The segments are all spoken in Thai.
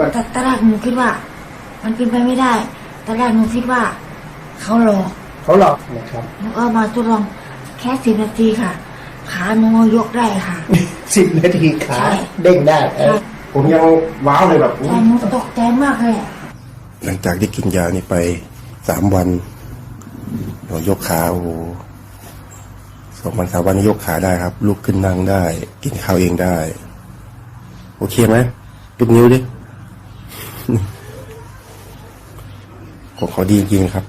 วันแต่ตอนแรกหนูคิดว่า มันเป็นไปไม่ได้ตอนแรกหนูคิดว่า เขาหลอกเขาหลอกนะครับหนูก็มาทดลองแค่สิบนาทีค่ะ ขาหนูยกได้ค่ะสิบนาทีขาใช่เด้งได้เออผมยังว้าวเลยแบบอุ๊ยแต่หนูตกใจมากเลยอะหลังจากที่กินยานี่ไปสามวันเรายกขาโอ้โหสองวันสามวันนี้ยกขาได้ครับลุกขึ้นนั่งได้ กินข้าวเองได้ โอเคไหมยกนิ้วดิ ของเขาดีจริงๆครับ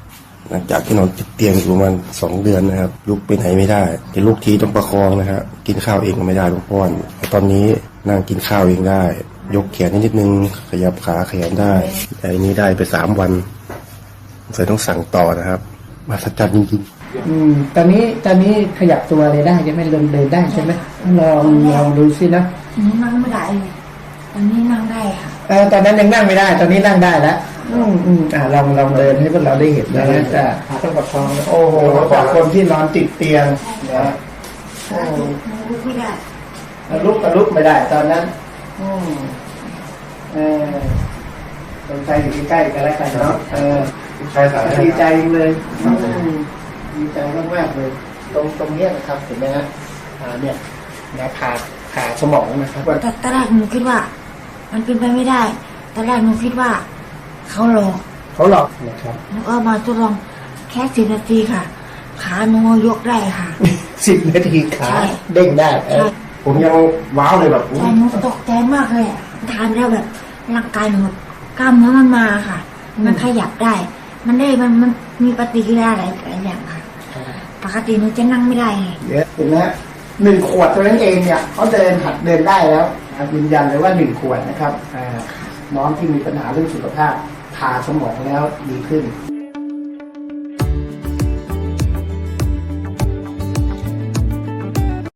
หลังจากที่นอนติดเตียงอยู่ประมาณสองเดือนนะครับลุกไปไหนไม่ได้จะลุกทีต้องประคองนะครับกินข้าวเองก็ไม่ได้ต้องป้อนแต่ตอนนี้นั่งกินข้าวเองได้ ยกแขนนิดนึง ขยับขาขยันได้แต่อันนี้ได้ไปสามวันสงสัยต้องสั่งต่อนะครับมาสัจจันจริงๆอืมตอนนี้ตอนนี้ขยับตัวอะไรได้ใช่ไหมเดินเดินได้ใช่ไหมลองลองดูสินะหนูนั่งไม่ได้เลยตอนนี้นั่งได้ค่ะเออ ตอนนั้นยังนั่งไม่ได้ ตอนนี้นั่งได้แล้วอืมอืมอ่าลองลองเดินให้พวกเราได้เห็นนะจะต้องประคองโอ้โหจากคนที่นอนติดเตียงนะโอ้หนูลุกไม่ได้ลุกก็ลุกไม่ได้ ตอนนั้น อืมเออสนใจอยู่ใกล้ๆกันแล้วกันเนาะเออใช่สายดีใจเลยอืมดีใจมากๆเลย ตรงตรงเนี้ยนะครับเห็นไหมฮะอ่าเนี่ยนะผ่าผ่าสมองนะครับว่าแต่ตอนแรกหนูคิดว่า มันเป็นไปไม่ได้ ตอนแรกหนูคิดว่า เขาหลอกเขาหลอกนะครับหนูก็มาทดลองแค่สิบนาทีค่ะ ขาหนูยกได้ค่ะ สิบนาทีขาใช่เด้งได้เออผมยังว้าวเลยแบบอุ๊ยแต่หนูตกใจมากเลยอะทานแล้วแบบร่างกายหนูกล้ามเนื้อมันมาค่ะ มันขยับได้ มันได้มันมันมีปฏิกิริยาหลายหลายอย่างค่ะ ปกติหนูจะนั่งไม่ได้ไงเดี๋ยวเห็นไหมฮะหนึ่งขวดเท่านั้นเองเนี่ยเขาเดินหัดเดินได้แล้วนะครับ ยืนยันเลยว่าหนึ่งขวดนะครับน้องที่มีปัญหาเรื่องสุขภาพทาสมองแล้วดีขึ้น